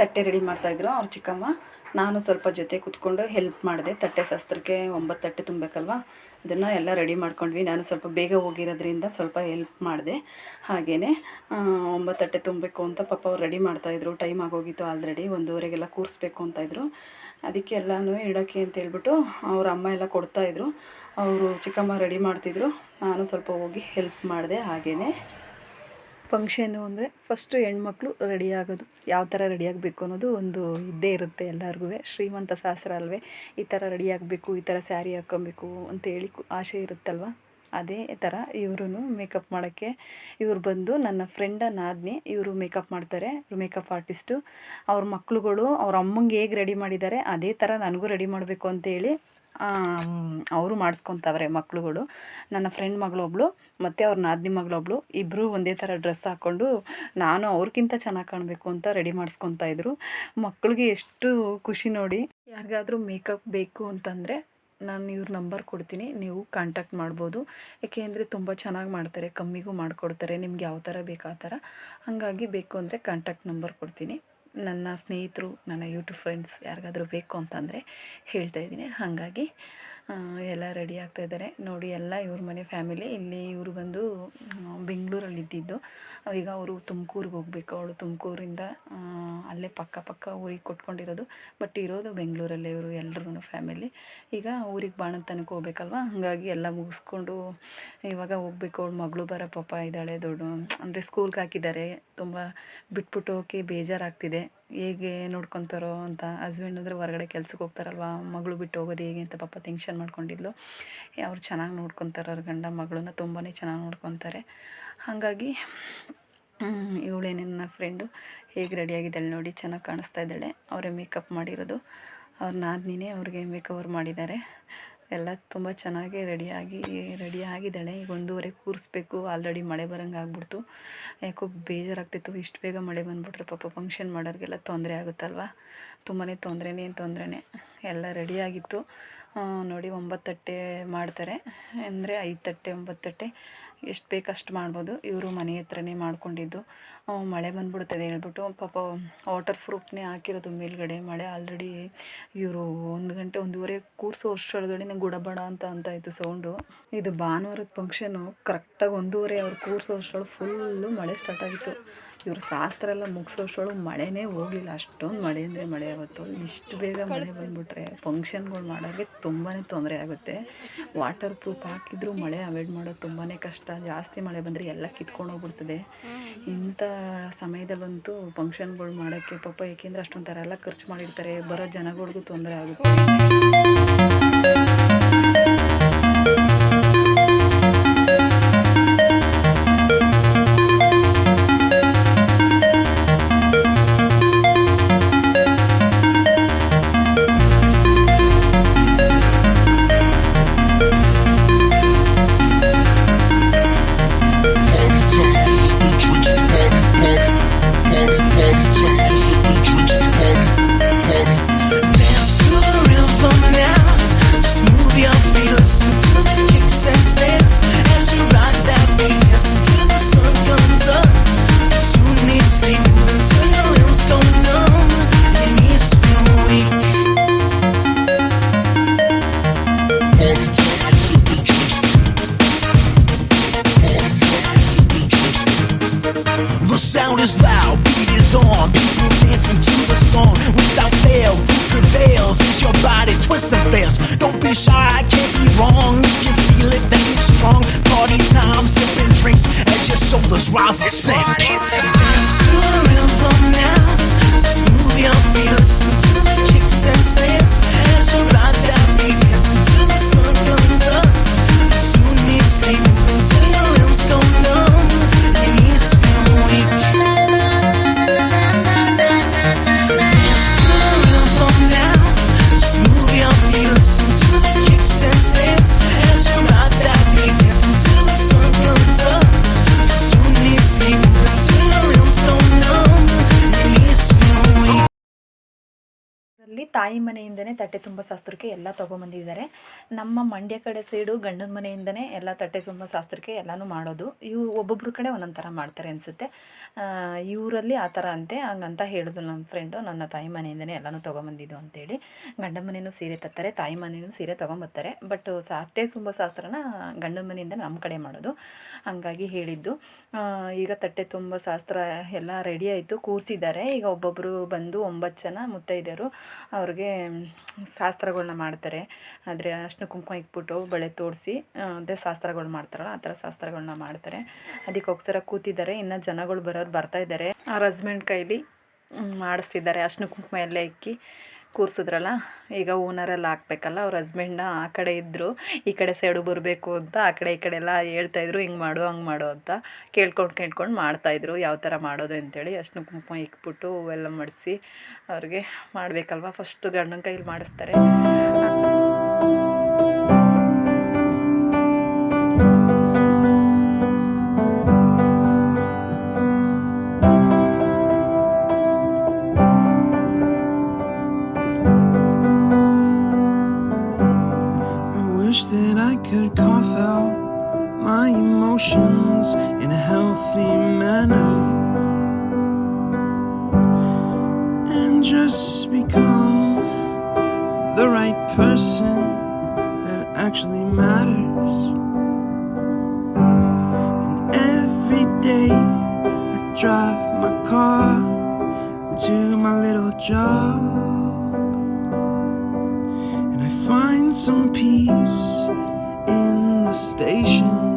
ತಟ್ಟೆ ರೆಡಿ ಮಾಡ್ತಾಯಿದ್ರು ಅವ್ರ ಚಿಕ್ಕಮ್ಮ. ನಾನು ಸ್ವಲ್ಪ ಜೊತೆ ಕೂತ್ಕೊಂಡು ಹೆಲ್ಪ್ ಮಾಡಿದೆ. ತಟ್ಟೆ ಶಾಸ್ತ್ರಕ್ಕೆ ಒಂಬತ್ತು ತಟ್ಟೆ ತುಂಬಬೇಕಲ್ವ? ಅದನ್ನು ಎಲ್ಲ ರೆಡಿ ಮಾಡ್ಕೊಂಡ್ವಿ. ನಾನು ಸ್ವಲ್ಪ ಬೇಗ ಹೋಗಿರೋದ್ರಿಂದ ಸ್ವಲ್ಪ ಹೆಲ್ಪ್ ಮಾಡಿದೆ. ಹಾಗೆಯೇ ಒಂಬತ್ತು ತಟ್ಟೆ ತುಂಬಬೇಕು ಅಂತ ಪಾಪ ಅವ್ರು ರೆಡಿ ಮಾಡ್ತಾಯಿದ್ರು ಟೈಮ್ ಆಗೋಗಿತ್ತು ಆಲ್ರೆಡಿ ಒಂದೂವರೆಗೆಲ್ಲ ಕೂರಿಸ್ಬೇಕು ಅಂತ ಇದ್ದರು ಅದಕ್ಕೆ ಎಲ್ಲನೂ ಇಡೋಕ್ಕೆ ಅಂತ ಹೇಳ್ಬಿಟ್ಟು ಅವ್ರ ಅಮ್ಮ ಎಲ್ಲ ಕೊಡ್ತಾಯಿದ್ರು ಅವರು ಚಿಕ್ಕಮ್ಮ ರೆಡಿ ಮಾಡ್ತಿದ್ರು. ನಾನು ಸ್ವಲ್ಪ ಹೋಗಿ ಹೆಲ್ಪ್ ಮಾಡಿದೆ. ಹಾಗೆಯೇ ಫಂಕ್ಷನು ಅಂದರೆ ಫಸ್ಟು ಹೆಣ್ಮಕ್ಳು ರೆಡಿ ಆಗೋದು. ಯಾವ ಥರ ರೆಡಿ ಆಗಬೇಕು ಅನ್ನೋದು ಒಂದು ಇದ್ದೇ ಇರುತ್ತೆ ಎಲ್ಲರಿಗೂ. ಶ್ರೀಮಂತ ಶಾಸ್ತ್ರ ಅಲ್ವೇ ಈ ಥರ ರೆಡಿ ಆಗಬೇಕು, ಈ ಥರ ಸ್ಯಾರಿ ಹಾಕ್ಕೊಬೇಕು ಅಂತೇಳಿ ಆಸೆ ಇರುತ್ತಲ್ವ? ಅದೇ ಥರ ಇವ್ರೂ ಮೇಕಪ್ ಮಾಡೋಕ್ಕೆ, ಇವ್ರು ಬಂದು ನನ್ನ ಫ್ರೆಂಡ ನಾದ್ನಿ ಇವರು ಮೇಕಪ್ ಮಾಡ್ತಾರೆ, ಇವರು ಮೇಕಪ್ ಆರ್ಟಿಸ್ಟು ಅವ್ರ ಮಕ್ಕಳುಗಳು ಅವ್ರ ಅಮ್ಮಂಗೆ ಹೇಗೆ ರೆಡಿ ಮಾಡಿದ್ದಾರೆ ಅದೇ ಥರ ನನಗೂ ರೆಡಿ ಮಾಡಬೇಕು ಅಂತೇಳಿ ಅವರು ಮಾಡಿಸ್ಕೊತಾವ್ರೆ ಮಕ್ಕಳುಗಳು ನನ್ನ ಫ್ರೆಂಡ್ ಮಗಳೊಬ್ಳು, ಮತ್ತು ಅವ್ರ ನಾದಿನಿ ಮಗಳೊಬ್ಳು ಇಬ್ಬರು ಒಂದೇ ಥರ ಡ್ರೆಸ್ ಹಾಕ್ಕೊಂಡು ನಾನು ಅವ್ರಿಗಿಂತ ಚೆನ್ನಾಗಿ ಕಾಣಬೇಕು ಅಂತ ರೆಡಿ ಮಾಡಿಸ್ಕೊತಾ ಇದ್ರು. ಮಕ್ಕಳಿಗೆ ಎಷ್ಟು ಖುಷಿ ನೋಡಿ, ಯಾರಿಗಾದರೂ ಮೇಕಪ್ ಬೇಕು ಅಂತಂದರೆ ನಾನು ಇವ್ರ ನಂಬರ್ ಕೊಡ್ತೀನಿ, ನೀವು ಕಾಂಟ್ಯಾಕ್ಟ್ ಮಾಡ್ಬೋದು. ಏಕೆಂದರೆ ತುಂಬ ಚೆನ್ನಾಗಿ ಮಾಡ್ತಾರೆ, ಕಮ್ಮಿಗೂ ಮಾಡಿಕೊಡ್ತಾರೆ, ನಿಮ್ಗೆ ಯಾವ ಥರ ಬೇಕು ಆ ಥರ. ಹಾಗಾಗಿ ಬೇಕು ಅಂದರೆ ಕಾಂಟ್ಯಾಕ್ಟ್ ನಂಬರ್ ಕೊಡ್ತೀನಿ. ನನ್ನ ಸ್ನೇಹಿತರು, ನನ್ನ ಯೂಟ್ಯೂಬ್ ಫ್ರೆಂಡ್ಸ್ ಯಾರಿಗಾದರೂ ಬೇಕು ಅಂತಂದರೆ ಹೇಳ್ತಾ ಇದ್ದೀನಿ. ಹಾಗಾಗಿ ಎಲ್ಲ ರೆಡಿ ಆಗ್ತಾ ಇದ್ದಾರೆ. ನೋಡಿ, ಎಲ್ಲ ಇವ್ರ ಮನೆ ಫ್ಯಾಮಿಲಿ. ಇಲ್ಲಿ ಇವರು ಬಂದು ಬೆಂಗಳೂರಲ್ಲಿ ಇದ್ದಿದ್ದು. ಈಗ ಅವರು ತುಮಕೂರಿಗೆ ಹೋಗ್ಬೇಕು. ಅವಳು ತುಮಕೂರಿಂದ ಅಲ್ಲೇ ಪಕ್ಕ ಪಕ್ಕ ಊರಿಗೆ ಕೊಟ್ಕೊಂಡಿರೋದು. ಬಟ್ ಇರೋದು ಬೆಂಗಳೂರಲ್ಲೇ ಇವರು ಎಲ್ರೂ ಫ್ಯಾಮಿಲಿ. ಈಗ ಊರಿಗೆ ಬಾಣಂತನಕ್ಕೆ ಹೋಗ್ಬೇಕಲ್ವಾ? ಹಾಗಾಗಿ ಎಲ್ಲ ಮುಗಿಸ್ಕೊಂಡು ಇವಾಗ ಹೋಗ್ಬೇಕು. ಅವಳು ಮಗಳು ಬರೋ ಪಾಪ ಇದ್ದಾಳೆ, ದೊಡ್ಡ, ಅಂದರೆ ಸ್ಕೂಲ್ಗೆ ಹಾಕಿದ್ದಾರೆ. ತುಂಬ ಬಿಟ್ಬಿಟ್ಟು ಹೋಗೋಕ್ಕೆ ಬೇಜಾರಾಗ್ತಿದೆ. ಹೇಗೆ ನೋಡ್ಕೊತಾರೋ ಅಂತ ಹಸ್ಬೆಂಡ್ ಅಂದರೆ ಹೊರಗಡೆ ಕೆಲ್ಸಕ್ಕೆ ಹೋಗ್ತಾರಲ್ವಾ, ಮಗಳು ಬಿಟ್ಟು ಹೋಗೋದು ಹೇಗೆ ಅಂತ ಪಾಪ ಟೆನ್ಷನ್ ಮಾಡ್ಕೊಂಡಿದ್ಲು. ಅವ್ರು ಚೆನ್ನಾಗಿ ನೋಡ್ಕೊತಾರೆ ಅವ್ರ ಗಂಡ, ಮಗಳನ್ನ ತುಂಬಾ ಚೆನ್ನಾಗಿ ನೋಡ್ಕೊತಾರೆ. ಹಾಗಾಗಿ ಇವಳೇ ನನ್ನ ಫ್ರೆಂಡು ಹೇಗೆ ರೆಡಿಯಾಗಿದ್ದಾಳೆ ನೋಡಿ ಚೆನ್ನಾಗಿ ಕಾಣಿಸ್ತಾ ಇದ್ದಾಳೆ. ಅವರೇ ಮೇಕಪ್ ಮಾಡಿರೋದು. ಅವ್ರ ನಾದಿನಿನೇ ಅವ್ರಿಗೆ ಮೇಕವರ್ ಮಾಡಿದ್ದಾರೆ. ಎಲ್ಲ ತುಂಬ ಚೆನ್ನಾಗಿ ರೆಡಿಯಾಗಿ ರೆಡಿ ಆಗಿದ್ದಾಳೆ. ಈಗ ಒಂದೂವರೆ ಕೂರಿಸ್ಬೇಕು. ಆಲ್ರೆಡಿ ಮಳೆ ಬರೋಂಗೆ ಆಗ್ಬಿಡ್ತು. ಯಾಕೋ ಬೇಜಾರಾಗ್ತಿತ್ತು. ಇಷ್ಟು ಬೇಗ ಮಳೆ ಬಂದುಬಿಟ್ರೆ ಪಾಪ ಫಂಕ್ಷನ್ ಮಾಡೋರಿಗೆಲ್ಲ ತೊಂದರೆ ಆಗುತ್ತಲ್ವ? ತುಂಬಾ ತೊಂದರೆನೇ ತೊಂದರೆನೇ. ಎಲ್ಲ ರೆಡಿಯಾಗಿತ್ತು ನೋಡಿ ಒಂಬತ್ತು ತಟ್ಟೆ ಮಾಡ್ತಾರೆ. ಅಂದರೆ ಐದು ತಟ್ಟೆ ಒಂಬತ್ತು ತಟ್ಟೆ ಎಷ್ಟು ಬೇಕಷ್ಟು ಮಾಡ್ಬೋದು. ಇವರು ಮನೆ ಹತ್ರನೇ ಮಾಡ್ಕೊಂಡಿದ್ದು. ಮಳೆ ಬಂದ್ಬಿಡ್ತದೆ ಹೇಳ್ಬಿಟ್ಟು ಪಾಪ ವಾಟರ್ ಪ್ರೂಫ್ನೇ ಹಾಕಿರೋದು ಮೇಲ್ಗಡೆ. ಮಳೆ ಆಲ್ರೆಡಿ ಇವರು ಒಂದು ಗಂಟೆ ಒಂದೂವರೆ ಕೂರಿಸೋ ಅಷ್ಟರೊಳಗಡೆ ಗುಡಬಡ ಅಂತ ಅಂತ ಇತ್ತು ಸೌಂಡು. ಇದು ಭಾನುವಾರದ ಫಂಕ್ಷನು ಕರೆಕ್ಟಾಗಿ ಒಂದೂವರೆ ಅವ್ರು ಕೂರಿಸೋ ಅಷ್ಟರೊಳಗೆ ಫುಲ್ಲು ಮಳೆ ಸ್ಟಾರ್ಟ್ ಆಗಿತ್ತು. ಇವ್ರ ಶಾಸ್ತ್ರ ಎಲ್ಲ ಮುಗಿಸೋಷ್ಟೊಳಗೆ ಮಳೆನೇ ಹೋಗಲಿಲ್ಲ. ಅಷ್ಟೊಂದು ಮಳೆ ಅಂದರೆ ಮಳೆ ಆವತ್ತು ಇಷ್ಟು ಬೇಗ ಮಳೆ ಬಂದುಬಿಟ್ರೆ ಫಂಕ್ಷನ್ಗಳು ಮಾಡೋಕ್ಕೆ ತುಂಬಾ ತೊಂದರೆ ಆಗುತ್ತೆ. ವಾಟರ್ ಪ್ರೂಫ್ ಹಾಕಿದ್ರೂ ಮಳೆ ಅವಾಯ್ಡ್ ಮಾಡೋದು ತುಂಬಾ ಕಷ್ಟ. ಜಾಸ್ತಿ ಮಳೆ ಬಂದರೆ ಎಲ್ಲ ಕಿತ್ಕೊಂಡು ಹೋಗ್ಬಿಡ್ತದೆ. ಇಂಥ ಸಮಯದಲ್ಲಂತೂ ಫಂಕ್ಷನ್ಗಳು ಮಾಡೋಕ್ಕೆ ಪಾಪ ಏಕೆಂದ್ರೆ ಅಷ್ಟೊಂದು ಥರ ಎಲ್ಲ ಖರ್ಚು ಮಾಡಿರ್ತಾರೆ. ಬರೋ ಜನಗಳಿಗೂ ತೊಂದರೆ ಆಗುತ್ತೆ. ಇಲ್ಲಿ ತಾಯಿ ಮನೆಯಿಂದನೇ ತಟ್ಟೆ ತುಂಬ ಶಾಸ್ತ್ರಕ್ಕೆ ಎಲ್ಲ ತೊಗೊಂಬಂದಿದ್ದಾರೆ. ನಮ್ಮ ಮಂಡ್ಯ ಕಡೆ ಸೈಡು ಗಂಡನ ಮನೆಯಿಂದನೇ ಎಲ್ಲ ತಟ್ಟೆ ತುಂಬ ಶಾಸ್ತ್ರಕ್ಕೆ ಎಲ್ಲನೂ ಮಾಡೋದು. ಇವು ಒಬ್ಬೊಬ್ಬರು ಕಡೆ ಒಂದೊಂದು ಥರ ಮಾಡ್ತಾರೆ ಅನಿಸುತ್ತೆ. ಇವರಲ್ಲಿ ಆ ಥರ ಅಂತೆ, ಹಂಗಂತ ಹೇಳಿದ್ರು ನನ್ನ ಫ್ರೆಂಡು ನನ್ನ ತಾಯಿ ಮನೆಯಿಂದನೇ ಎಲ್ಲನೂ ತೊಗೊಂಬಂದಿದ್ದು ಅಂತೇಳಿ. ಗಂಡನ ಮನೆಯೂ ಸೀರೆ ತತ್ತಾರೆ ತಾಯಿ ಮನೆಯೂ ಸೀರೆ ತೊಗೊಂಬರ್ತಾರೆ. ಬಟ್ ತಟ್ಟೆ ತುಂಬ ಶಾಸ್ತ್ರನ ಗಂಡನ ಮನೆಯಿಂದ ನಮ್ಮ ಕಡೆ ಮಾಡೋದು. ಹಂಗಾಗಿ ಹೇಳಿದ್ದು. ಈಗ ತಟ್ಟೆ ತುಂಬ ಶಾಸ್ತ್ರ ಎಲ್ಲ ರೆಡಿ ಆಯಿತು, ಕೂರಿಸಿದ್ದಾರೆ. ಈಗ ಒಬ್ಬೊಬ್ಬರು ಬಂದು ಒಂಬತ್ತು ಜನ ಮುತ್ತೈದೆಯರು ಅವ್ರಿಗೆ ಶಾಸ್ತ್ರಗಳ್ನ ಮಾಡ್ತಾರೆ. ಆದರೆ ಅರ್ಶಿನ ಕುಂಕುಮ ಇಕ್ಬಿಟ್ಟು ಬಳೆ ತೋಡಿಸಿ ಅದೇ ಶಾಸ್ತ್ರಗಳು ಮಾಡ್ತಾರಲ್ಲ, ಆ ಥರ ಶಾಸ್ತ್ರಗಳನ್ನ ಮಾಡ್ತಾರೆ. ಅದಕ್ಕೋಸ್ಕರ ಕೂತಿದ್ದಾರೆ. ಇನ್ನು ಜನಗಳು ಬರೋರು ಬರ್ತಾ ಇದ್ದಾರೆ. ಅವ್ರ ಹಸ್ಬೆಂಡ್ ಕೈಲಿ ಮಾಡಿಸ್ತಿದ್ದಾರೆ. ಅರ್ಶಿನ ಕುಂಕುಮ ಎಲ್ಲ ಇಕ್ಕಿ ಕೂರಿಸಿದ್ರಲ್ಲ, ಈಗ ಓನರೆಲ್ಲ ಹಾಕ್ಬೇಕಲ್ಲ ಅವ್ರ ಹಸ್ಬೆಂಡ್ನ ಆ ಕಡೆ ಇದ್ದರು ಈ ಕಡೆ ಸೈಡು ಬರಬೇಕು ಅಂತ, ಆ ಕಡೆ ಈ ಕಡೆ ಎಲ್ಲ ಹೇಳ್ತಾಯಿದ್ರು ಹಿಂಗೆ ಮಾಡು, ಹಂಗೆ ಮಾಡು ಅಂತ ಕೇಳ್ಕೊಂಡು ಕೇಳ್ಕೊಂಡು ಮಾಡ್ತಾಯಿದ್ರು ಯಾವ ಥರ ಮಾಡೋದು ಅಂತೇಳಿ ಅಷ್ಟು ಕುಂಕುಮ ಇಕ್ಬಿಟ್ಟು ಹೂವೆಲ್ಲ ಮಡಿಸಿ ಅವ್ರಿಗೆ ಮಾಡಬೇಕಲ್ವ ಫಸ್ಟು ಗಂಡನ ಕೈಲಿ ಮಾಡಿಸ್ತಾರೆ. My emotions in a healthy manner and just become the right person that actually matters. And every day I drive my car to my little job. And I find some peace in the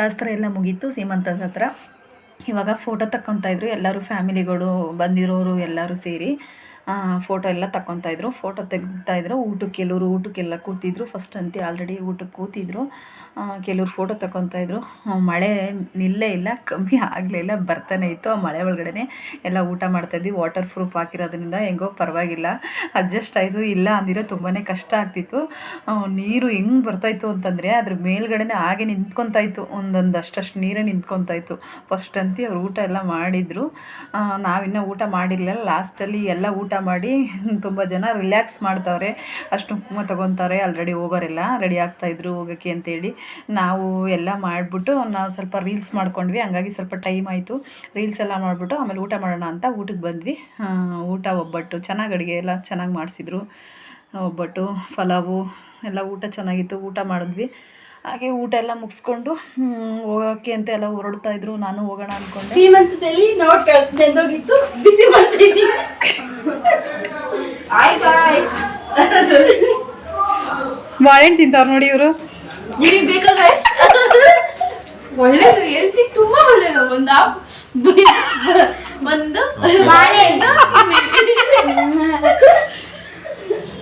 ಶಾಸ್ತ್ರ ಎಲ್ಲ ಮುಗೀತು ಸೀಮಂತದ ಹತ್ರ ಇವಾಗ photo ತಗೊತಾ ಎಲ್ಲರೂ ಫ್ಯಾಮಿಲಿಗಳು ಬಂದಿರೋರು ಎಲ್ಲರೂ ಸೇರಿ. Photo ಎಲ್ಲ ತಗೊತಾ ಇದ್ರು. ಫೋಟೋ ತೆಗ್ತಾ ಇದ್ರು. ಊಟಕ್ಕೆ ಕೆಲವರು ಊಟಕ್ಕೆಲ್ಲ ಕೂತಿದ್ರು. ಫಸ್ಟ್ ಅಂತೆ ಆಲ್ರೆಡಿ ಊಟಕ್ಕೆ ಕೂತಿದ್ರು. ಕೆಲವರು ಫೋಟೋ ತಗೊತಾ ಇದ್ರು. ಮಳೆ ನಿಲ್ಲೇ ಇಲ್ಲ, ಕಮ್ಮಿ ಆಗಲಿಲ್ಲ ಬರ್ತಾನೆ ಇತ್ತು. ಆ, ಮಳೆ ಒಳಗಡೆ ಎಲ್ಲ ಊಟ ಮಾಡ್ತಾಯಿದ್ವಿ ವಾಟರ್ ಪ್ರೂಫ್ ಹಾಕಿರೋದ್ರಿಂದ ಹೆಂಗೋ ಪರವಾಗಿಲ್ಲ. ಅಡ್ಜಸ್ಟ್ ಆಯಿತು. ಇಲ್ಲ ಅಂದಿರೋ ತುಂಬಾ ಕಷ್ಟ ಆಗ್ತಿತ್ತು. ನೀರು ಹೆಂಗೆ ಬರ್ತಾಯಿತ್ತು ಅಂತಂದರೆ ಅದ್ರ ಮೇಲ್ಗಡೆನೇ ಹಾಗೆ ನಿಂತ್ಕೊತಾ ಇತ್ತು. ಒಂದೊಂದು ಅಷ್ಟಷ್ಟು ನೀರೇ ನಿಂತ್ಕೊತಾ ಇತ್ತು. ಫಸ್ಟ್ ಅಂತಿ ಅವ್ರು ಊಟ ಎಲ್ಲ ಮಾಡಿದರು. ನಾವಿನ್ನೂ ಊಟ ಮಾಡಿರಲಿಲ್ಲ. ಲಾಸ್ಟಲ್ಲಿ ಎಲ್ಲ ಊಟ ಮಾಡಿ ತುಂಬ ಜನ ರಿಲ್ಯಾಕ್ಸ್ ಮಾಡ್ತಾವ್ರೆ. ಅಷ್ಟು ಕುಂಕುಮ ತೊಗೊತಾರೆ ಆಲ್ರೆಡಿ ಹೋಗೋರೆಲ್ಲ ರೆಡಿ ಆಗ್ತಾಯಿದ್ರು ಹೋಗೋಕ್ಕೆ ಅಂತೇಳಿ. ನಾವು ಎಲ್ಲ ಮಾಡಿಬಿಟ್ಟು ನಾವು ಸ್ವಲ್ಪ ರೀಲ್ಸ್ ಮಾಡ್ಕೊಂಡ್ವಿ, ಹಂಗಾಗಿ ಸ್ವಲ್ಪ ಟೈಮ್ ಆಯಿತು. ರೀಲ್ಸ್ ಎಲ್ಲ ಮಾಡಿಬಿಟ್ಟು ಆಮೇಲೆ ಊಟ ಮಾಡೋಣ ಅಂತ ಊಟಕ್ಕೆ ಬಂದ್ವಿ. ಊಟ ಒಬ್ಬಟ್ಟು, ಚೆನ್ನಾಗಿ ಅಡುಗೆ ಎಲ್ಲ ಚೆನ್ನಾಗಿ ಮಾಡಿಸಿದ್ರು. ಒಬ್ಬಟ್ಟು, ಪಲಾವು, ಎಲ್ಲ ಊಟ ಚೆನ್ನಾಗಿತ್ತು, ಊಟ ಮಾಡಿದ್ವಿ. ಹಾಗೆ ಊಟ ಎಲ್ಲ ಮುಗಿಸ್ಕೊಂಡು ಹೋಗೋಕೆ ಅಂತ ಎಲ್ಲ ಹೊರಡ್ತಾ ಇದ್ರು. ನಾನು ಹೋಗೋಣ ಅನ್ಕೊಂಡು. ಸೀಮಂತದಲ್ಲಿ ನೋಟ್ ಬೆಂದೋಗಿತ್ತು. ಬಿಸಿ ಗಾಯ್ಸ್ ಬಾಳೆಹಣ್ಣು ತಿಂತಾವ್ರು ನೋಡಿ ಇವರು. ನಿಮಗೆ ಬೇಕಾ ಗಾಯ್ಸ್ ಒಳ್ಳೇದು. ಹೆಲ್ತಿ ತುಂಬಾ ಒಳ್ಳೇದು. ಒಂದು ಒಂದು ಬಾಳೆಹಣ್ಣು.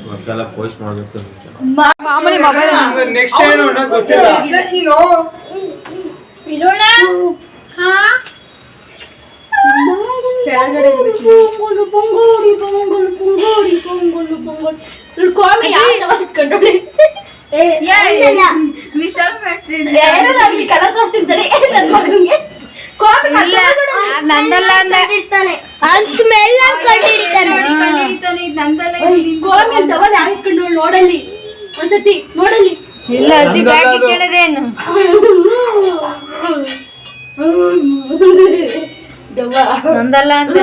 ಮತ್ತೆಲ್ಲ ಪೋಸ್ಟ್ ಮಾಡಬೇಕು ಮಾಮೂಲಿ ಮೊಬೈಲ್ ನೆಕ್ಸ್ಟ್ ಏನು ಅನ್ನೋದು ಗೊತ್ತಿಲ್ಲ ಇರೋಣ ಹಾ ಪೊಂಗಲು ಪೊಂಗೋಡಿ ಪೊಂಗಲು ಪೊಂಗೋಡಿ ಪೊಂಗಲು ಪೊಂಗೋಡಿ ಇವ್ಳು ಕಾಮಿ ಯಾವ ಕಂಡೋಳಿ ವಿಶಾಲ್ ಫ್ಯಾಕ್ಟ್ರಿ ಯಾರಾಗ್ಲಿ ಕಲ ತೋರಿಸ್ತಿರ್ತಾನೆ ನನ್ನ ಮಗನಿಗೆ ಕಾಮಿ ನಂದಲ್ಲ ಸ್ಮೆಲ್ ಯಾವ ನೋಡಲ್ಲಿ. ಒಂದ್ಸತಿ ನೋಡಲ್ಲಿ. ಇಲ್ಲ ಅಜ್ಜಿ ಬ್ಯಾಗ್ ಕೇಳದೇನು ನಂದಲ್ಲ ಅಂತ.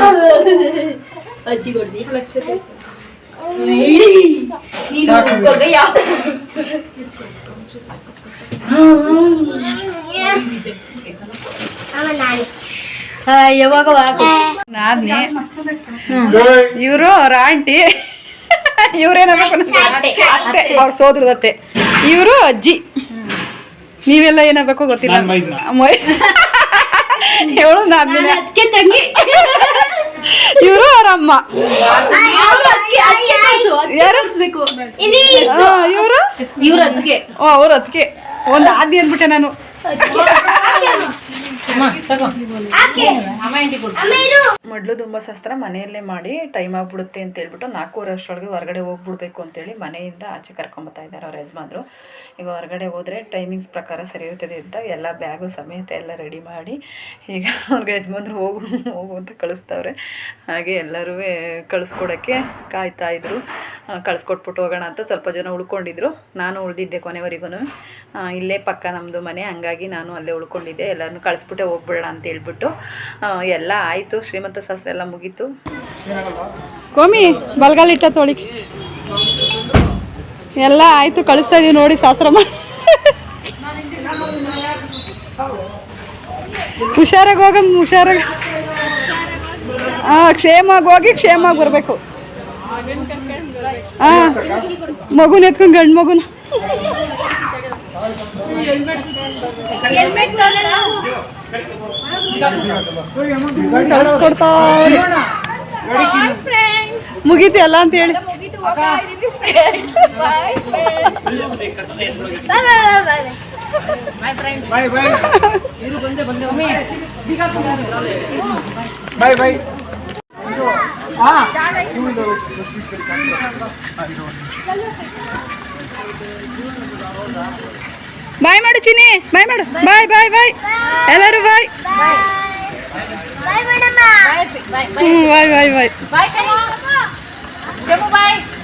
ಅಜ್ಜಿ ಕೊಡ್ದಿ ನೀನು ಗೊಗ್ಗಯ್ಯ ಯಾವಾಗ ನಾದ್ನಿ. ಇವರು ಅವ್ರ ಆಂಟಿ. ಅತ್ತೆ. ಅವ್ರ ಸೋದ್ರದತ್ತೆ ಇವರು ಅಜ್ಜಿ. ನೀವೆಲ್ಲ ಏನಾಗಬೇಕು ಗೊತ್ತಿಲ್ಲ. ಹೇಳು ನಾನು ತಂಗಿ. ಇವರು ಅವ್ರ ಅಮ್ಮ. ಇವರು ಅವ್ರ ಅದಕ್ಕೆ ಓ ಅವ್ರು ಅದಕ್ಕೆ ಒಂದು ಆದಿ ಅಂದ್ಬಿಟ್ಟೆ ನಾನು. ಮಡ್ಲು ತುಂಬ ಶಾಸ್ತ್ರ ಮನೆಯಲ್ಲೇ ಮಾಡಿ ಟೈಮ್ ಆಗ್ಬಿಡುತ್ತೆ ಅಂತ ಹೇಳ್ಬಿಟ್ಟು ನಾಲ್ಕೂವರೆ ಅಷ್ಟರೊಳಗೆ ಹೊರಗಡೆ ಹೋಗ್ಬಿಡ್ಬೇಕು ಅಂತೇಳಿ ಮನೆಯಿಂದ ಆಚೆ ಕರ್ಕೊಂಬತ್ತಾ ಇದ್ದಾರೆ ಅವ್ರ ಯಜಮಾನ್ರು. ಈಗ ಹೊರಗಡೆ ಹೋದ್ರೆ ಟೈಮಿಂಗ್ಸ್ ಪ್ರಕಾರ ಸರಿ ಹೋಗ್ತದೆ ಅಂತ ಎಲ್ಲ ಬ್ಯಾಗು ಸಮೇತ ಎಲ್ಲ ರೆಡಿ ಮಾಡಿ ಈಗ ಅವ್ರಿಗೆ ಯಜಮಾನ್ರು ಹೋಗು ಹೋಗು ಅಂತ ಕಳಿಸ್ತವ್ರೆ. ಹಾಗೆ ಎಲ್ಲರೂ ಕಳಿಸ್ಕೊಡೋಕ್ಕೆ ಕಾಯ್ತಾ ಇದ್ರು. ಆ, ಕಳಿಸ್ಕೊಟ್ಬಿಟ್ಟು ಹೋಗೋಣ ಅಂತ ಸ್ವಲ್ಪ ಜನ ಉಳ್ಕೊಂಡಿದ್ರು. ನಾನು ಉಳಿದಿದ್ದೆ ಕೊನೆವರೆಗೂ ಇಲ್ಲೇ ಪಕ್ಕ ನಮ್ಮದು ಮನೆ ಹಂಗಾಗಿ ನಾನು ಅಲ್ಲೇ ಉಳ್ಕೊಂಡಿದ್ದೆ. ಎಲ್ಲರನ್ನೂ ಕಳಿಸ್ಬಿಟ್ಟೆ ಹೋಗ್ಬಿಡೋಣ ಅಂತ ಹೇಳ್ಬಿಟ್ಟು ಎಲ್ಲ ಆಯಿತು ಶ್ರೀಮಂತ ಶಾಸ್ತ್ರ ಎಲ್ಲ ಮುಗೀತು. ಕೋಮಿ ಬಲ್ಗಾಲಿಟ್ಟ ತೋಳಿ. ಎಲ್ಲ ಆಯಿತು ಕಳಿಸ್ತಾ ಇದೀವಿ ನೋಡಿ ಶಾಸ್ತ್ರ ಮಾಡಿ. ಹುಷಾರಾಗಿ ಹೋಗ ಹುಷಾರಾಗಿ. ಹಾಂ ಕ್ಷೇಮಾಗಿ ಹೋಗಿ ಕ್ಷೇಮಾಗಿ ಬರಬೇಕು. ಹಾಂ ಮಗುನ ಎತ್ಕೊಂಡು ಗಂಡು ಮಗುನ. ಕಳಿಸ್ಕೊಡ್ತಾ ಮುಗೀತು ಎಲ್ಲ ಅಂತ ಹೇಳಿ. ಬಾಯ್ ಬಾಯ್ ಬಾಯ್ ಮಾಡು ಚಿನಿ ಬಾಯ್ ಮಾಡು. ಬಾಯ್ ಬಾಯ್ ಬಾಯ್. ಎಲ್ಲರೂ ಬಾಯ್. ಬಾಯ್ ಬಾಯ್ ಬಾಯ್. ಬಾಯ್ ಬಾಯ್.